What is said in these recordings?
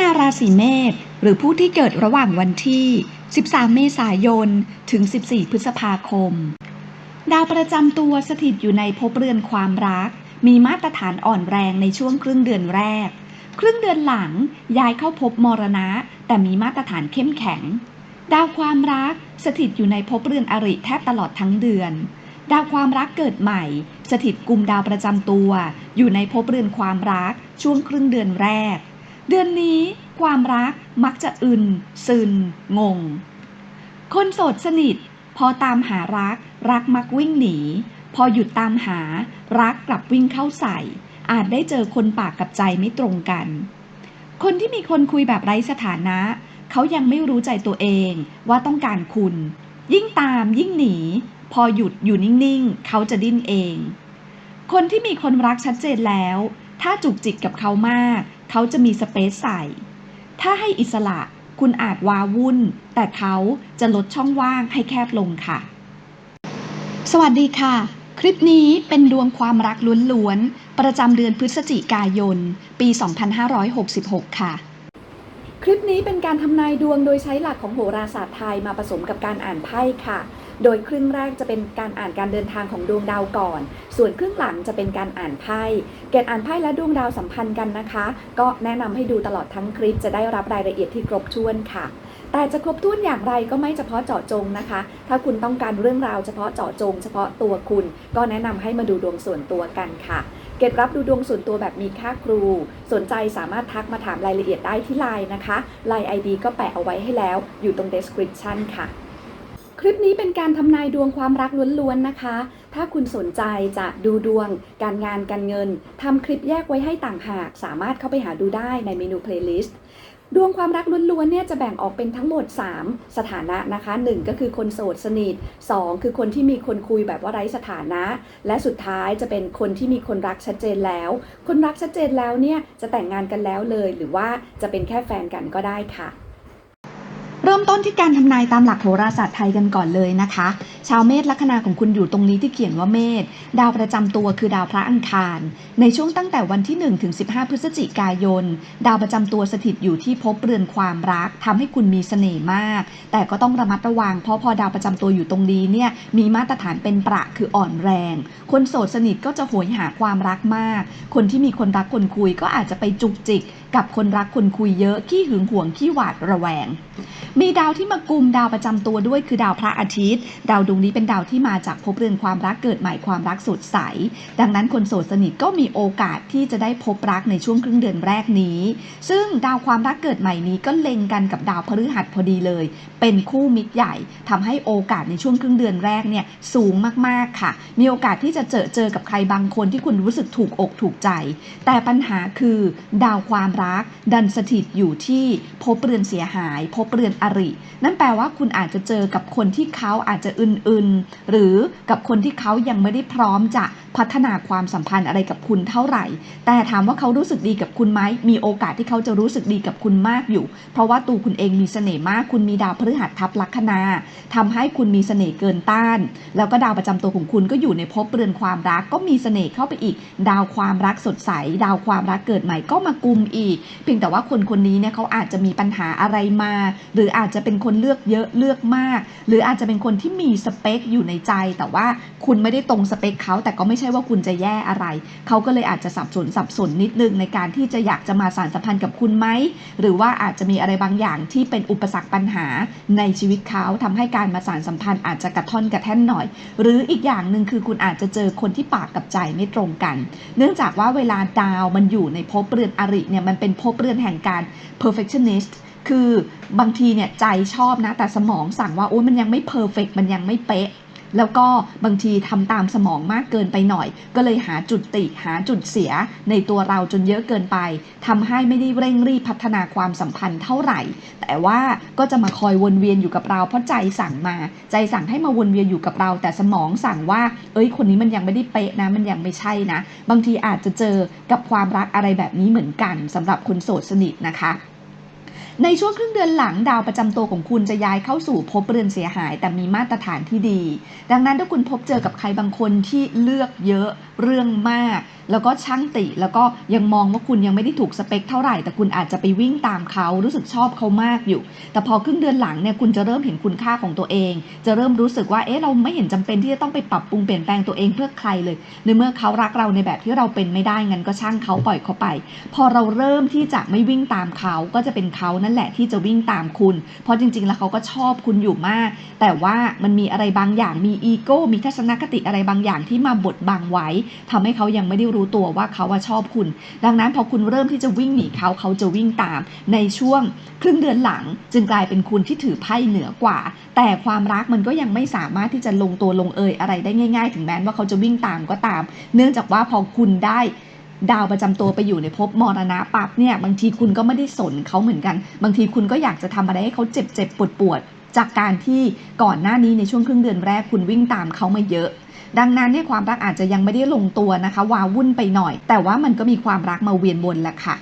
นาราศีเมษหรือผู้ที่เกิดระหว่างวันที่ 13 เมษายน ถึง 14 พฤษภาคม ดาวประจำตัวสถิตอยู่ในภพเรือนความรัก มีมาตรฐานอ่อนแรงในช่วงครึ่งเดือนแรก ครึ่งเดือนหลังย้ายเข้าภพมรณะ แต่มีมาตรฐานเข้มแข็ง ดาวความรักสถิตอยู่ในภพเรือนอริแทบตลอดทั้งเดือน ดาวความรักเกิดใหม่ สถิตกลุ่มดาวประจำตัว อยู่ในภพเรือนความรัก ช่วงครึ่งเดือนแรก เดือนนี้ความรักมักจะอึน ซึน งง คนโสดสนิท พอตามหารัก รักมักวิ่งหนี พอหยุดตามหา รักกลับวิ่งเข้าใส่ อาจได้เจอคนปากกับใจไม่ตรงกัน คนที่มีคนคุยแบบไร้สถานะ เขายังไม่รู้ใจตัวเองว่าต้องการคุณ ยิ่งตามยิ่งหนี พอหยุดอยู่นิ่งๆ เขาจะดิ้นเอง คนที่มีคนรักชัดเจนแล้ว ถ้าจุกจิกกับเขามาก เขาจะมีสเปซใส่ ถ้าให้อิสระคุณอาจวาวุ่น แต่เขาจะลดช่องว่างให้แคบลงค่ะ สวัสดีค่ะ คลิปนี้เป็นดวงความรักล้วนๆ ประจำเดือนพฤศจิกายน ปี 2566 ค่ะ คลิปนี้เป็นการทำนายดวงโดยใช้หลักของโหราศาสตร์ไทยมาผสมกับการอ่านไพ่ค่ะ โดยครึ่งแรกจะเป็นการอ่านการเดินทางของดวงดาวก่อน ส่วนครึ่งหลังจะเป็นการอ่านไพ่เกณฑ์อ่านไพ่และดวงดาวสัมพันธ์กันนะคะ ก็แนะนำให้ดูตลอดทั้งคลิปจะได้รับรายละเอียดที่ครบถ้วนค่ะแต่จะครบถ้วนอย่างไรก็ไม่เฉพาะเจาะจงนะคะ ถ้าคุณต้องการเรื่องราวเฉพาะเจาะจง เฉพาะตัวคุณ ก็แนะนำให้มาดูดวงส่วนตัวกันค่ะ เก็บรับดูดวงส่วนตัวแบบมีค่าครู สนใจสามารถทักมาถามรายละเอียดได้ที่ไลน์นะคะ ไลน์ ID ก็แปะเอาไว้ให้แล้ว อยู่ตรง description ค่ะ คลิปนี้เป็นการทำนายดวงความรักล้วนๆนะคะ ถ้าคุณสนใจจะดูดวง การงานการเงินทำคลิปแยกไว้ให้ต่างหาก สามารถเข้าไปหาดูได้ในเมนู playlist ดวงความรักล้วนๆเนี่ยจะแบ่งออกเป็นทั้งหมด 3 สถานะนะคะ 1 ก็คือคนโสดสนิท 2 คือคนที่มีคนคุยแบบว่าไร้สถานะ และสุดท้ายจะเป็นคนที่มีคนรักชัดเจนแล้ว คนรักชัดเจนแล้วเนี่ยจะแต่งงานกันแล้วเลย หรือว่าจะเป็นแค่แฟนกันก็ได้ค่ะ เริ่มต้นที่การทำนายตามหลักโหราศาสตร์ไทยกันก่อนเลยนะคะ ชาวเมษลัคนาของคุณอยู่ตรงนี้ที่เขียนว่าเมษดาวประจำตัวคือดาวพระอังคาร ในช่วงตั้งแต่วันที่1ถึง15 พฤศจิกายน ดาวประจำตัวสถิตอยู่ที่ภพเรือนความรักทำให้คุณมีเสน่ห์มาก แต่ก็ต้องระมัดระวัง เพราะพอดาวประจำตัวอยู่ตรงนี้เนี่ยมีมาตรฐานเป็นประคืออ่อนแรง คนโสดสนิทก็จะโหยหาความรักมาก คนที่มีคนรักคนคุยก็อาจจะไปจุกจิก กับคนรักคนคุยเยอะขี้หึงหวงขี้หวาดระแวง มีดาวที่มากุมดาวประจำตัวด้วยคือดาวพระอาทิตย์ ดาวดวงนี้เป็นดาวที่มาจากภพเรือนความรักเกิดใหม่ความรักสดใส ดังนั้นคนโสดสนิทก็มีโอกาสที่จะได้พบรักในช่วงครึ่งเดือนแรกนี้ ซึ่งดาวความรักเกิดใหม่นี้ก็เล็งกันกับดาวพฤหัสพอดีเลย เป็นคู่มิตรใหญ่ทำให้โอกาสในช่วงครึ่งเดือนแรกเนี่ยสูงมากๆค่ะ มีโอกาสที่จะเจอเจอกับใครบางคนที่คุณรู้สึกถูกอกถูกใจ แต่ปัญหาคือดาวความรักดันสถิตอยู่ที่พบเรือนเสียหาย พบเรือนอริ นั่นแปลว่าคุณอาจจะเจอกับคนที่เขาอาจจะอึนๆหรือกับคนที่เขายังไม่ได้พร้อมจะ พัฒนาความสัมพันธ์อะไรกับคุณเท่าไหร่ แต่ถามว่าเขารู้สึกดีกับคุณไหมมีโอกาสที่เขาจะรู้สึกดีกับคุณมากอยู่ เพราะว่าตัวคุณเองมีเสน่ห์มาก คุณมีดาวพฤหัสทับลัคนาทำให้คุณมีเสน่ห์เกินต้าน แล้วก็ดาวประจำตัวของคุณก็อยู่ในภพเรือนความรักก็มีเสน่ห์เข้าไปอีก ดาวความรักสดใส ดาวความรักเกิดใหม่ก็มากุมอีก เพียงแต่ว่าคนคนนี้เนี่ยเขาอาจจะมีปัญหาอะไรมา หรืออาจจะเป็นคนเลือกเยอะเลือกมาก หรืออาจจะเป็นคนที่มีสเปคอยู่ในใจ แต่ว่าคุณไม่ได้ตรงสเปคเขาแต่ก็ไม่ใช่ว่าคุณจะแย่อะไร เขาก็เลยอาจจะสับสนสับสนนิดนึงในการที่จะอยากจะมาสานสัมพันธ์กับคุณไหม หรือว่าอาจจะมีอะไรบางอย่างที่เป็นอุปสรรคปัญหาในชีวิตเขาทำให้การมาสานสัมพันธ์อาจจะกระท่อนกระแท่นหน่อย หรืออีกอย่างหนึ่งคือคุณอาจจะเจอคนที่ปากกับใจไม่ตรงกัน เนื่องจากว่าเวลาดาวมันอยู่ในภพเรือนอริเนี่ยมันเป็นภพเรือนแห่งการ perfectionist คือบางทีเนี่ยใจชอบนะแต่สมองสั่งว่าโอ้ยมันยังไม่เพอร์เฟกมันยังไม่เป๊ะ แล้วก็บางทีทำตามสมองมากเกินไปหน่อย ก็เลยหาจุดติหาจุดเสียในตัวเราจนเยอะเกินไปทำให้ไม่ได้เร่งรีบพัฒนาความสัมพันธ์เท่าไหร่ แต่ว่าก็จะมาคอยวนเวียนอยู่กับเราเพราะใจสั่งมา ใจสั่งให้มาวนเวียนอยู่กับเรา แต่สมองสั่งว่า เอ้ย คนนี้มันยังไม่ได้เป๊ะนะ มันยังไม่ใช่นะ บางทีอาจจะเจอกับความรักอะไรแบบนี้เหมือนกันสำหรับคนโสดสนิทนะคะ ในช่วงครึ่งเดือนหลังดาวประจำตัวของคุณจะย้ายเข้าสู่พบเรือนเสียหาย แต่มีมาตรฐานที่ดี ดังนั้นถ้าคุณพบเจอกับใครบางคนที่เลือกเยอะเรื่องมาก แล้วก็ช่างติ แล้วก็ยังมองว่าคุณยังไม่ได้ถูกสเปคเท่าไหร่ แต่คุณอาจจะไปวิ่งตามเขารู้สึกชอบเขามากอยู่ แต่พอครึ่งเดือนหลังเนี่ยคุณจะเริ่มเห็นคุณค่าของตัวเอง จะเริ่มรู้สึกว่าเอ๊ะเราไม่เห็นจำเป็นที่จะต้องไปปรับปรุงเปลี่ยนแปลงตัวเองเพื่อใครเลยในเมื่อเขารักเราในแบบที่เราเป็นไม่ได้งั้นก็ช่างเขาปล่อยเขาไป พอเราเริ่มที่จะไม่วิ่งตามเขาก็จะเป็นเขานั่นแหละที่จะวิ่งตามคุณ เพราะจริง ๆ แล้วเขาก็ชอบคุณอยู่มาก แต่ว่ามันมีอะไรบางอย่างมีอีโก้มีทัศนคติอะไรบางอย่างที่มาบดบังไว้ทำให้เขายังไม่ได้รู้ตัวว่าเขาว่าชอบคุณ ดังนั้นพอคุณเริ่มที่จะวิ่งหนีเขาเขาจะวิ่งตาม ในช่วงครึ่งเดือนหลัง จึงกลายเป็นคุณที่ถือไพ่เหนือกว่า แต่ความรักมันก็ยังไม่สามารถที่จะลงตัวลงเอยอะไรได้ง่าย ๆ ถึงแม้ว่าเขาจะวิ่งตามก็ตาม เนื่องจากว่าพอคุณได้ดาวประจำตัวไปอยู่ในภพมรณะปั๊บเนี่ยบางทีคุณก็ไม่ได้สนเขาเหมือนกัน บางทีคุณก็อยากจะทำอะไรให้เขาเจ็บเจ็บปวดปวดจากการที่ก่อนหน้านี้ในช่วงครึ่งเดือนแรกคุณวิ่งตามเขามาเยอะ ดังนั้นเนี่ยความรักอาจจะยังไม่ได้ลงตัวนะคะวาวุ่นไปหน่อย แต่ว่ามันก็มีความรักมาเวียนวนแหละค่ะ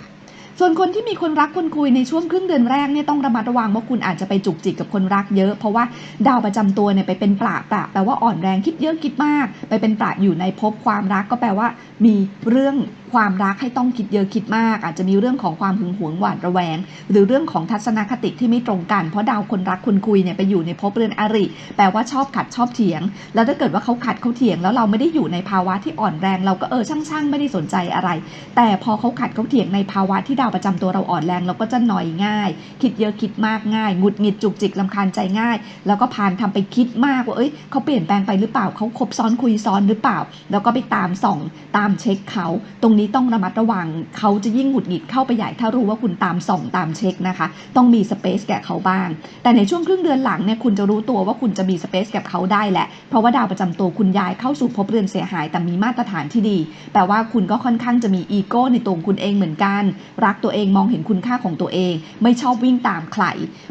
ส่วนคนที่มีคนรักคนคุยในช่วงครึ่งเดือนแรกเนี่ยต้องระมัดระวังว่าคุณอาจจะไปจุกจิกกับคนรักเยอะ เพราะว่าดาวประจำตัวเนี่ยไปเป็นปราปราแปลว่าอ่อนแรงคิดเยอะคิดมาก ไปเป็นปราอยู่ในภพความรักก็แปลว่า มีเรื่องความรักให้ต้องคิดเยอะคิดมาก อาจจะมีเรื่องของความหึงหวงหวาดระแวง หรือเรื่องของทัศนคติที่ไม่ตรงกัน เพราะดาวคนรักคนคุยเนี่ยไปอยู่ในภพเรือนอริ แปลว่าชอบขัดชอบเถียง แล้วถ้าเกิดว่าเขาขัดเขาเถียง แล้วเราไม่ได้อยู่ในภาวะที่อ่อนแรง เราก็เออช่างๆ ไม่ได้สนใจอะไร แต่พอเขาขัดเขาเถียงในภาวะที่ดาวประจำตัวเราอ่อนแรงเราก็จะหน่อยง่าย คิดเยอะคิดมากง่ายหงุดหงิดจุกจิกลำคาญใจง่าย แล้วก็พานทำไปคิดมากว่าเอ้ยเขาเปลี่ยนแปลงไปหรือเปล่าเขาคบซ้อนคุยซ้อนหรือเปล่า แล้วก็ไปตามส่องตามเช็คเขาตรงนี้ต้องระมัดระวังเขาจะยิ่งหงุดหงิดเข้าไปใหญ่ถ้ารู้ว่าคุณตามส่องตามเช็คนะคะ ต้องมีสเปซแก่เขาบ้าง แต่ในช่วงครึ่งเดือนหลังเนี่ยคุณจะรู้ตัวว่าคุณจะมีสเปซแก่เขาได้แหละ เพราะว่าดาวประจำตัวคุณย้ายเข้าสู่ภพเรือนเสียหาย แต่มีมาตรฐานที่ดี แปลว่าคุณก็ค่อนข้างจะมีอีโก้ในตัวคุณเองเหมือนกันรักตัวเองมองเห็นคุณค่าของตัวเอง ไม่ชอบวิ่งตามใคร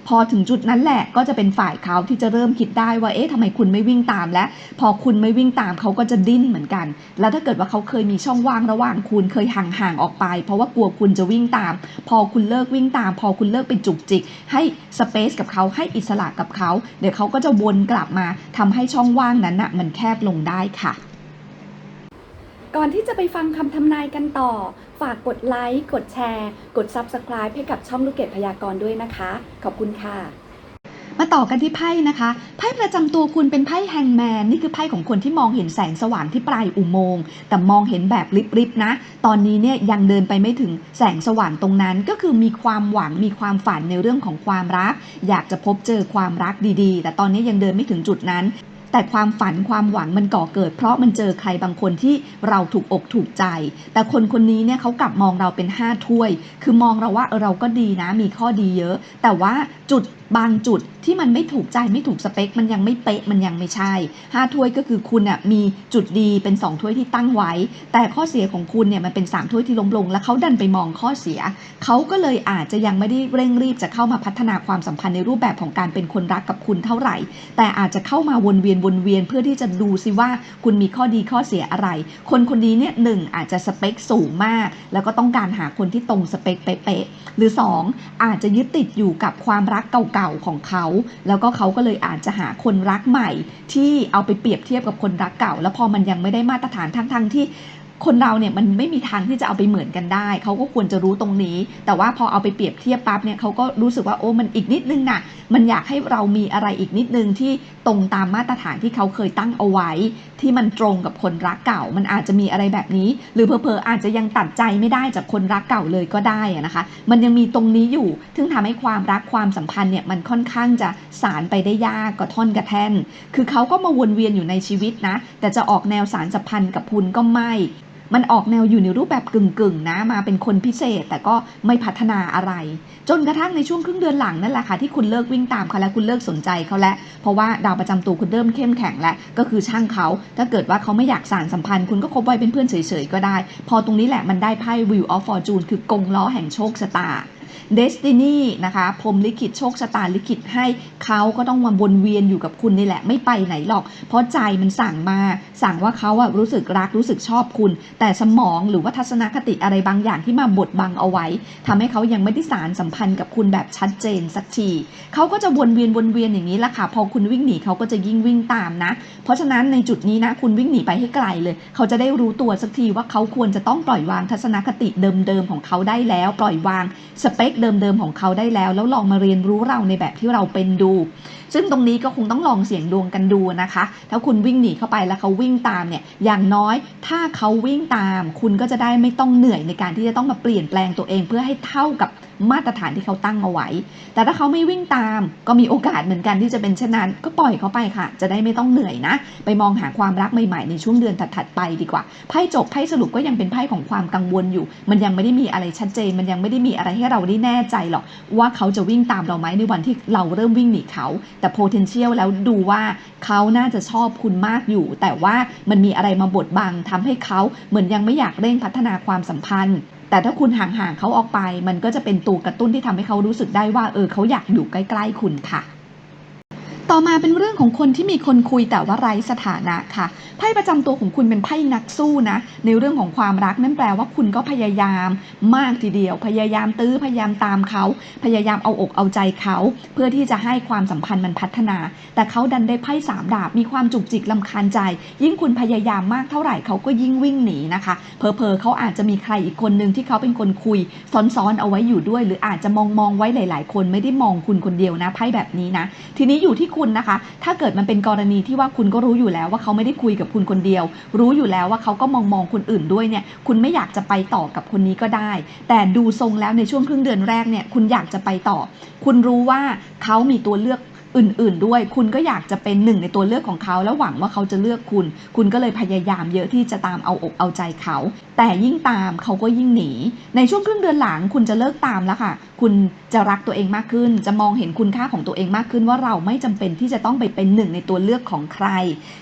พอถึงจุดนั้นแหละก็จะเป็นฝ่ายเขาที่จะเริ่มคิดได้ว่าเอ๊ะทำไมคุณไม่วิ่งตามและพอคุณไม่วิ่งตามเขาก็จะดิ้นเหมือนกัน แล้วถ้าเกิดว่าเขาเคยมีช่องว่างระหว่างคุณเคยห่างๆออกไป เพราะว่ากลัวคุณจะวิ่งตาม พอคุณเลิกวิ่งตาม พอคุณเลิกไปจุกจิก ให้สเปซกับเขาให้อิสระกับเขาเดี๋ยวเขาก็จะวนกลับมาทำให้ช่องว่างนั้นน่ะมันแคบลงได้ค่ะก่อนที่จะไปฟังคำทำนายกันต่อ ฝากกดไลค์ กดแชร์ กด Subscribe ให้กับช่องลูกเกดพยากรณ์ด้วยนะคะ ขอบคุณค่ะ มาต่อกันที่ไพ่นะคะ ไพ่ประจำตัวคุณเป็นไพ่แฮงแมนนี่คือไพ่ของคนที่มองเห็นแสงสว่างที่ปลายอุโมงค์แต่มองเห็นแบบริบๆนะ ตอนนี้เนี่ยยังเดินไปไม่ถึงแสงสว่างตรงนั้น ก็คือมีความหวังมีความฝันในเรื่องของความรัก อยากจะพบเจอความรักดีๆ แต่ตอนนี้ยังเดินไม่ถึงจุดนั้น แต่ความฝันความหวังมันก่อเกิด เพราะมันเจอใครบางคนที่เราถูกอกถูกใจ แต่คนคนนี้เนี่ยเขากลับมองเราเป็นห้าถ้วย คือมองเราว่าเออเราก็ดีนะมีข้อดีเยอะ แต่ว่าจุดบางจุดที่มันไม่ถูกใจไม่ถูกสเปค มันยังไม่เป๊ะมันยังไม่ใช่ห้าถ้วยก็คือคุณน่ะมีจุดดีเป็นสองถ้วยที่ตั้งไว้ แต่ข้อเสียของคุณเนี่ยมันเป็นสามถ้วยที่ล้มลง แล้วเขาดันไปมองข้อเสีย เขาก็เลยอาจจะยังไม่ได้เร่งรีบจะเข้ามาพัฒนาความสัมพันธ์ในรูปแบบของการเป็นคนรักกับคุณเท่าไหร่ แต่อาจจะเข้ามาวนเวียนวนเวียนเพื่อที่จะดูซิว่าคุณมีข้อดีข้อเสียอะไร คนคนนี้เนี่ยหนึ่งอาจจะสเปคสูงมาก แล้วก็ต้องการหาคนที่ตรงสเปคเป๊ะๆหรือสองอาจจะยึดติดอยู่กับความรักเก่าๆของเขา แล้วก็เขาก็เลยอาจจะหาคนรักใหม่ ที่เอาไปเปรียบเทียบกับคนรักเก่า แล้วพอมันยังไม่ได้มาตรฐานทั้งๆที่ คนเราเนี่ยมันไม่มีทางที่จะเอาไปเหมือนกันได้ เขาก็ควรจะรู้ตรงนี้ แต่ว่าพอเอาไปเปรียบเทียบปั๊บเนี่ยเขาก็รู้สึกว่าโอ้มันอีกนิดนึงนะมันอยากให้เรามีอะไรอีกนิดนึงที่ตรงตามมาตรฐานที่เขาเคยตั้งเอาไว้ ที่มันตรงกับคนรักเก่า มันอาจจะมีอะไรแบบนี้ หรือเพอๆอาจจะยังตัดใจไม่ได้จากคนรักเก่าเลยก็ได้นะคะ มันยังมีตรงนี้อยู่ซึ่งทำให้ความรักความสัมพันธ์เนี่ยมันค่อนข้างจะสารไปได้ยากกว่าท่อนกระแท่น คือเขาก็มาวนเวียนอยู่ในชีวิตนะ แต่จะออกแนวสารสัมพันธ์กับคุณก็ไม่ มันออกแนวอยู่ในรูปแบบกึ่งๆนะมาเป็นคนพิเศษ แต่ก็ไม่พัฒนาอะไร จนกระทั่งในช่วงครึ่งเดือนหลังนั่นแหละค่ะที่คุณเลิกวิ่งตามเขาแล้วคุณเลิกสนใจเขาแล้วเพราะว่าดาวประจำตัวคุณเริ่มเข้มแข็งแล้วก็คือช่างเขา ถ้าเกิดว่าเขาไม่อยากสานสัมพันธ์ คุณก็คบไว้เป็นเพื่อนเฉยๆก็ได้ พอตรงนี้แหละมันได้ไพ่ Wheel of Fortune คือกงล้อแห่งโชคชะตา เดสตินีนะคะพรมลิขิตโชคชะตาลิขิตให้เขาก็ต้องมาวนเวียนอยู่กับคุณนี่แหละไม่ไปไหนหรอก เพราะใจมันสั่งมา สั่งว่าเขาอะรู้สึกรักรู้สึกชอบคุณ แต่สมองหรือว่าทัศนคติอะไรบางอย่างที่มาบดบังเอาไว้ทำให้เขายังไม่ได้สารสัมพันธ์กับคุณแบบชัดเจนสักทีเขาก็จะวนเวียนวนเวียนอย่างนี้แหละค่ะพอคุณวิ่งหนีเขาก็จะยิ่งวิ่งตามนะ เพราะฉะนั้นในจุดนี้นะคุณวิ่งหนีไปให้ไกลเลย เขาจะได้รู้ตัวสักทีว่าเขาควรจะต้องปล่อยวางทัศนคติเดิมๆของเขาได้แล้ว ปล่อยวางสเปคเดิมๆของเขาได้แล้ว แล้วลองมาเรียนรู้เราในแบบที่เราเป็นดู ซึ่งตรงนี้ก็คงต้องลองเสี่ยงดวงกันดูนะคะ ถ้าคุณวิ่งหนีเข้าไปแล้วเขาวิ่งตามเนี่ยอย่างน้อยถ้าเขาวิ่งตาม คุณก็จะได้ไม่ต้องเหนื่อยในการที่จะต้องมาเปลี่ยนแปลงตัวเองเพื่อให้เท่ากับมาตรฐานที่เขาตั้งเอาไว้ แต่ถ้าเขาไม่วิ่งตามก็มีโอกาสเหมือนกันที่จะเป็นเช่นนั้น ก็ปล่อยเขาไปค่ะ จะได้ไม่ต้องเหนื่อยนะ ไปมองหาความรักใหม่ๆในช่วงเดือนถัดๆไปดีกว่า ไพ่จบไพ่สรุปก็ยังเป็นไพ่ของความกังวลอยู่ มันยังไม่ได้มีอะไรชัดเจน มันยังไม่ได้มีอะไรให้เราได้แน่ใจหรอกว่าเขาจะวิ่งตามเราไหมในวันที่เราเริ่มวิ่งหนีเขาแต่ potential แล้วดูว่าเขาน่าจะชอบคุณมากอยู่ แต่ว่ามันมีอะไรมาบดบังทำให้เขาเหมือนยังไม่อยากเร่งพัฒนาความสัมพันธ์แต่ถ้าคุณห่างๆเขาออกไป มันก็จะเป็นตัวกระตุ้นที่ทำให้เขารู้สึกได้ว่า เออเขาอยากอยู่ใกล้ ๆ คุณค่ะ ต่อมาเป็นเรื่องของคนที่มีคนคุยแต่ว่าไร้สถานะค่ะไพ่ประจำตัวของคุณเป็นไพ่นักสู้นะ ในเรื่องของความรักนั่นแปลว่าคุณก็พยายามมากทีเดียว พยายามตื้อพยายามตามเขา พยายามเอาอกเอาใจเขา เพื่อที่จะให้ความสัมพันธ์มันพัฒนา แต่เขาดันได้ไพ่สามดาบมีความจุกจิกลำคาญใจ ยิ่งคุณพยายามมากเท่าไหร่เขาก็ยิ่งวิ่งหนีนะคะเพอเพอเขาอาจจะมีใครอีกคนหนึ่งที่เขาเป็นคนคุย ซ้อนๆเอาไว้อยู่ด้วย หรืออาจจะมองมองไว้หลาย ๆ คนไม่ได้มองคุณคนเดียวนะไพ่แบบนี้นะ ทีนี้อยู่ที่คุณุณนะคะ ถ้าเกิดมันเป็นกรณีที่ว่าคุณก็รู้อยู่แล้วว่าเขาไม่ได้คุยกับคุณคนเดียว รู้อยู่แล้วว่าเขาก็มองมองคนอื่นด้วยเนี่ยคุณไม่อยากจะไปต่อกับคนนี้ก็ได้ แต่ดูทรงแล้วในช่วงครึ่งเดือนแรกเนี่ยคุณอยากจะไปต่อ คุณรู้ว่าเขามีตัวเลือก อื่นๆด้วย คุณก็อยากจะเป็นหนึ่งในตัวเลือกของเขา แล้วหวังว่าเขาจะเลือกคุณ คุณก็เลยพยายามเยอะที่จะตามเอาอกเอาใจเขา แต่ยิ่งตามเขาก็ยิ่งหนี ในช่วงครึ่งเดือนหลังคุณจะเลิกตามแล้วค่ะ คุณจะรักตัวเองมากขึ้น จะมองเห็นคุณค่าของตัวเองมากขึ้นว่าเราไม่จำเป็นที่จะต้องไปเป็นหนึ่งในตัวเลือกของใคร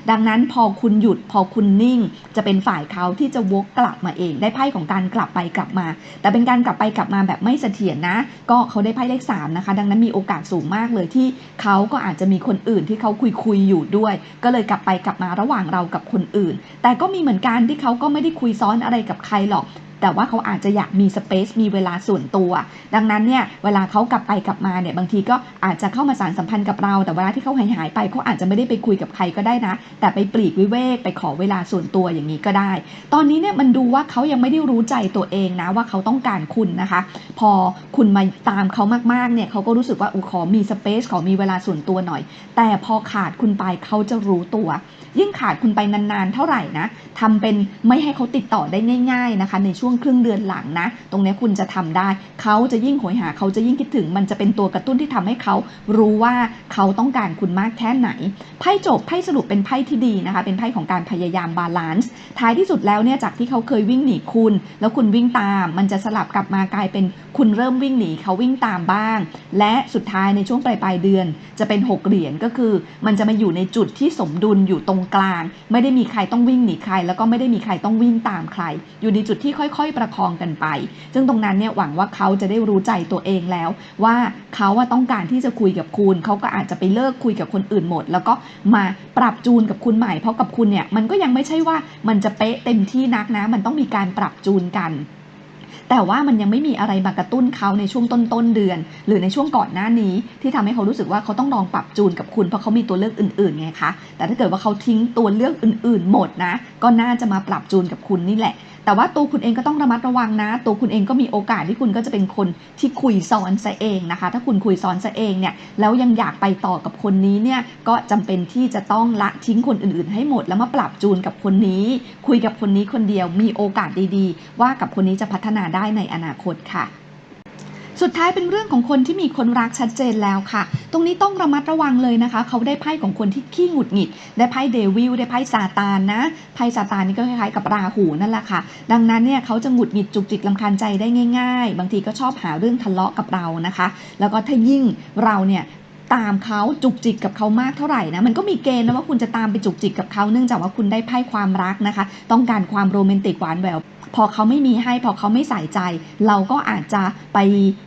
ดังนั้นพอคุณหยุดพอคุณนิ่ง จะเป็นฝ่ายเขาที่จะวกกลับมาเอง ได้ไพ่ของการกลับไปกลับมา แต่เป็นการกลับไปกลับมาแบบไม่เสถียรนะ ก็เขาได้ไพ่เลขสามนะคะ ดังนั้นมีโอกาสสูงมากเลยที่เขาก็อาจจะมีคนอื่นที่เขาคุยคุยอยู่ด้วย ก็เลยกลับไปกลับมาระหว่างเรากับคนอื่น แต่ก็มีเหมือนกันที่เขาก็ไม่ได้คุยซ้อนอะไรกับใครหรอก แต่ว่าเขาอาจจะอยากมีสเปซมีเวลาส่วนตัว ดังนั้นเนี่ยเวลาเขากลับไปกลับมาเนี่ยบางทีก็อาจจะเข้ามาสารสัมพันธ์กับเรา แต่เวลาที่เขาหายหายไปเขาอาจจะไม่ได้ไปคุยกับใครก็ได้นะ แต่ไปปลีกวิเวกไปขอเวลาส่วนตัวอย่างนี้ก็ได้ ตอนนี้เนี่ยมันดูว่าเขายังไม่ได้รู้ใจตัวเองนะว่าเขาต้องการคุณนะคะ พอคุณมาตามเขามากๆเนี่ยเขาก็รู้สึกว่าอุขอมีสเปซขอมีเวลาส่วนตัวหน่อย แต่พอขาดคุณไปเขาจะรู้ตัว ยิ่งขาดคุณไปนานๆเท่าไหร่นะทำเป็นไม่ให้เขาติดต่อได้ง่าย ๆนะคะ ในช่วงงครึ่งเดือนหลังนะ ตรงนี้คุณจะทำได้ เขาจะยิ่งโหยหา เขาจะยิ่งคิดถึง มันจะเป็นตัวกระตุ้นที่ทำให้เขารู้ว่าเขาต้องการคุณมากแค่ไหน ไพ่จบไพ่สรุปเป็นไพ่ที่ดีนะคะ เป็นไพ่ของการพยายามบาลานซ์ ท้ายที่สุดแล้วเนี่ยจากที่เขาเคยวิ่งหนีคุณ แล้วคุณวิ่งตาม มันจะสลับกลับมากลายเป็นคุณเริ่มวิ่งหนีเขาวิ่งตามบ้าง และสุดท้ายในช่วงปลายปลายเดือน จะเป็นหกเหรียญก็คือ มันจะมาอยู่ในจุดที่สมดุลอยู่ตรงกลาง ไม่ได้มีใครต้องวิ่งหนีใคร แล้วก็ไม่ได้มีใครต้องวิ่งตามใคร อยู่ในจุดที่ค่อยๆ ประคองกันไป ซึ่งตรงนั้นเนี่ยหวังว่าเขาจะได้รู้ใจตัวเองแล้ว ว่าเขาว่าต้องการที่จะคุยกับคุณ เขาก็อาจจะไปเลิกคุยกับคนอื่นหมด แล้วก็มาปรับจูนกับคุณใหม่ เพราะกับคุณเนี่ยมันก็ยังไม่ใช่ว่ามันจะเป๊ะเต็มที่นักนะ มันต้องมีการปรับจูนกันแต่ว่ามันยังไม่มีอะไรมากระตุ้นเขาในช่วงต้นต้นๆเดือน หรือในช่วงก่อนหน้านี้ ที่ทำให้เขารู้สึกว่าเขาต้องลองปรับจูนกับคุณเพราะเขามีตัวเลือกอื่นๆไงคะแต่ถ้าเกิดว่าเขาทิ้งตัวเลือกอื่น ๆ หมดนะ ก็น่าจะมาปรับจูนกับคุณนี่แหละ แต่ว่าตัวคุณเองก็ต้องระมัดระวังนะ ตัวคุณเองก็มีโอกาสที่คุณก็จะเป็นคนที่คุยซ้อนซะเองนะคะ ถ้าคุณคุยซ้อนซะเองเนี่ยแล้วยังอยากไปต่อกับคนนี้เนี่ยก็จำเป็นที่จะต้องละทิ้งคนอื่นๆ ให้หมดแล้วมาปรับจูนกับคนนี้ คุยกับคนนี้คนเดียวมีโอกาสดีๆ ว่ากับคนนี้จะพัฒนาได้ในอนาคตค่ะ สุดท้ายเป็นเรื่องของคนที่มีคนรักชัดเจนแล้วค่ะ ตรงนี้ต้องระมัดระวังเลยนะคะ เขาได้ไพ่ของคนที่ขี้หงุดหงิด ได้ไพ่เดวิลได้ไพ่ซาตานนะ ไพ่ซาตานนี่ก็คล้ายๆกับราหูนั่นแหละค่ะ ดังนั้นเนี่ยเขาจะหงุดหงิดจุกจิกลำคาญใจได้ง่าย ๆ บางทีก็ชอบหาเรื่องทะเลาะกับเรานะคะ แล้วก็ถ้ายิ่งเราเนี่ยตามเขาจุกจิกกับเขามากเท่าไหร่นะมันก็มีเกณฑ์นะว่าคุณจะตามไปจุกจิกกับเขาเนื่องจากว่าคุณได้ไพ่ความรักนะคะ ต้องการความโรแมนติกหวานแหวว พอเขาไม่มีให้พอเขาไม่ใส่ใจ เราก็อาจจะไป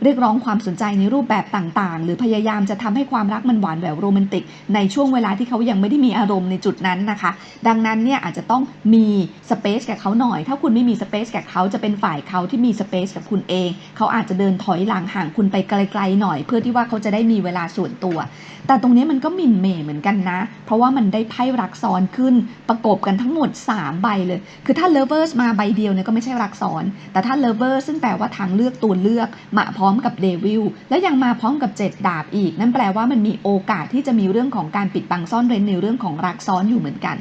เรียกร้องความสนใจในรูปแบบต่างๆ หรือพยายามจะทำให้ความรักมันหวานแหววโรแมนติก ในช่วงเวลาที่เขายังไม่ได้มีอารมณ์ในจุดนั้นนะคะ ดังนั้นเนี่ยอาจจะต้องมีสเปซกับเขาหน่อย ถ้าคุณไม่มีสเปซกับเขาจะเป็นฝ่ายเขาที่มีสเปซกับคุณเอง เขาอาจจะเดินถอยหลังห่างคุณไปไกลๆหน่อย เพื่อที่ว่าเขาจะได้มีเวลาส่วนตัว แต่ตรงนี้มันก็มินเหม่เหมือนกันนะ เพราะว่ามันได้ไพ่รักซ้อนขึ้นประกบกันทั้งหมด 3 ใบเลย คือถ้า lovers มาใบเดียวเนี่ยก็ไม่ใช่รักซ้อน แต่ถ้า lover ซึ่งแปลว่าทางเลือกตัวเลือก มาพร้อมกับ devil แล้วยังมาพร้อมกับ 7 ดาบอีก นั่นแปลว่ามันมีโอกาสที่จะมีเรื่องของการปิดบังซ่อนเร้นในเรื่องของรักซ้อนอยู่เหมือนกัน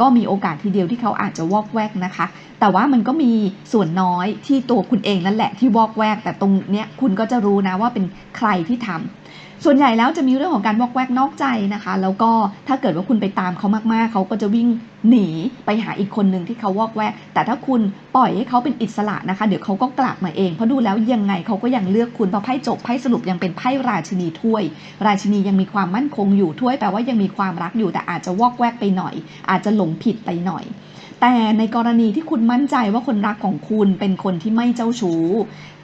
ก็มีโอกาสทีเดียวที่เขาอาจจะวอกแวกนะคะ แต่ว่ามันก็มีส่วนน้อยที่ตัวคุณเองนั่นแหละที่วอกแวก แต่ตรงเนี้ยคุณก็จะรู้นะว่าเป็นใครที่ทำส่วนใหญ่แล้วจะมีเรื่องของการวอกแวกนอกใจนะคะ แล้วก็ถ้าเกิดว่าคุณไปตามเขามากๆ เขาก็จะวิ่ง หนีไปหาอีกคนหนึ่งที่เขาวอกแวก แต่ถ้าคุณปล่อยให้เขาเป็นอิสระนะคะ เดี๋ยวเขาก็กลับมาเองเพราะดูแล้วยังไงเขาก็ยังเลือกคุณเพราะไพ่จบไพ่สรุปยังเป็นไพ่ราชินีถ้วย ราชินียังมีความมั่นคงอยู่ถ้วยแปลว่ายังมีความรักอยู่แต่อาจจะวอกแวกไปหน่อย อาจจะหลงผิดไปหน่อยแต่ในกรณีที่คุณมั่นใจว่าคนรักของคุณเป็นคนที่ไม่เจ้าชู้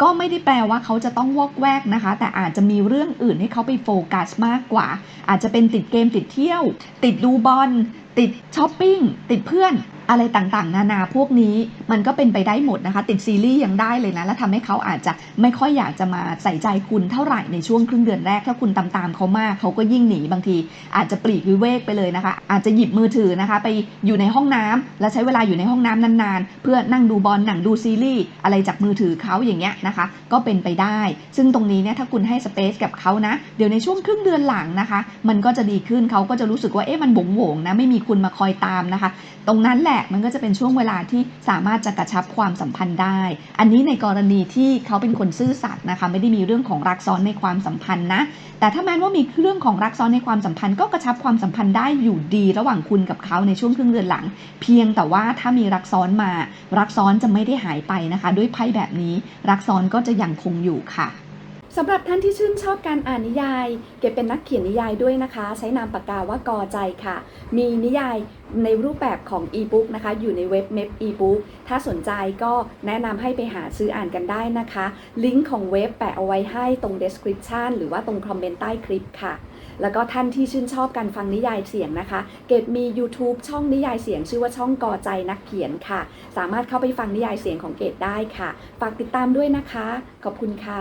ก็ไม่ได้แปลว่าเขาจะต้องวอกแวกนะคะ แต่อาจจะมีเรื่องอื่นให้เขาไปโฟกัสมากกว่า อาจจะเป็นติดเกมติดเที่ยว ติดดูบอล ติดช้อปปิ้งติดเพื่อนอะไรต่างๆ นานาพวกนี้มันก็เป็นไปได้หมดนะคะ ติดซีรีส์ยังได้เลยนะ แล้วทำให้เขาอาจจะไม่ค่อยอยากจะมาใส่ใจคุณเท่าไหร่ในช่วงครึ่งเดือนแรก ถ้าคุณตามๆเขามากเขาก็ยิ่งหนีบางที อาจจะปลีกวิเวกไปเลยนะคะ อาจจะหยิบมือถือนะคะ ไปอยู่ในห้องน้ำแล้วใช้เวลาอยู่ในห้องน้ำนานๆ เพื่อนั่งดูบอลหนังดูซีรีส์อะไรจากมือถือเขาอย่างเงี้ยนะคะ ก็เป็นไปได้ ซึ่งตรงนี้เนี่ยถ้าคุณให้สเปซกับเขานะเดี๋ยวในช่วงครึ่งเดือนหลังนะคะ มันก็จะดีขึ้นเขาก็จะรู้สึกว่าเอ๊ะมันบงหวงนะไม่มีคุณมาคอยตามนะคะ ตรงนั้นแหละมันก็จะเป็นช่วงเวลาที่สามารถจะกระชับความสัมพันธ์ได้ อันนี้ในกรณีที่เขาเป็นคนซื่อสัตย์นะคะไม่ได้มีเรื่องของรักซ้อนในความสัมพันธ์นะแต่ถ้าแม้ว่ามีเรื่องของรักซ้อนในความสัมพันธ์ก็กระชับความสัมพันธ์ได้อยู่ดีระหว่างคุณกับเขาในช่วงครึ่งเดือนหลัง เพียงแต่ว่าถ้ามีรักซ้อนมา รักซ้อนจะไม่ได้หายไปนะคะ ด้วยไพ่แบบนี้ รักซ้อนก็จะยังคงอยู่ค่ะ สำหรับท่านที่ชื่นชอบการอ่านนิยาย เก็บเป็นนักเขียนนิยายด้วยนะคะ ใช้นามปากกาว่ากอใจค่ะ มีนิยายในรูปแบบของอีบุ๊กนะคะ อยู่ในเว็บเม p อีบุ๊กถ้าสนใจก็แนะนำให้ไปหาซื้ออ่านกันได้นะคะ ลิงก์ของเว็บแปะเอาไว้ให้ตรง description หรือว่าตรงคอมเมนต์ใต้คลิปค่ะ แล้วก็ท่านที่ชื่นชอบการฟังนิยายเสียงนะคะ เกดมี YouTube ช่องนิยายเสียง ชื่อว่าช่องกอใจนักเขียนค่ะ สามารถเข้าไปฟังนิยายเสียงของเกดได้ค่ะ ฝากติดตามด้วยนะคะ ขอบคุณค่ะ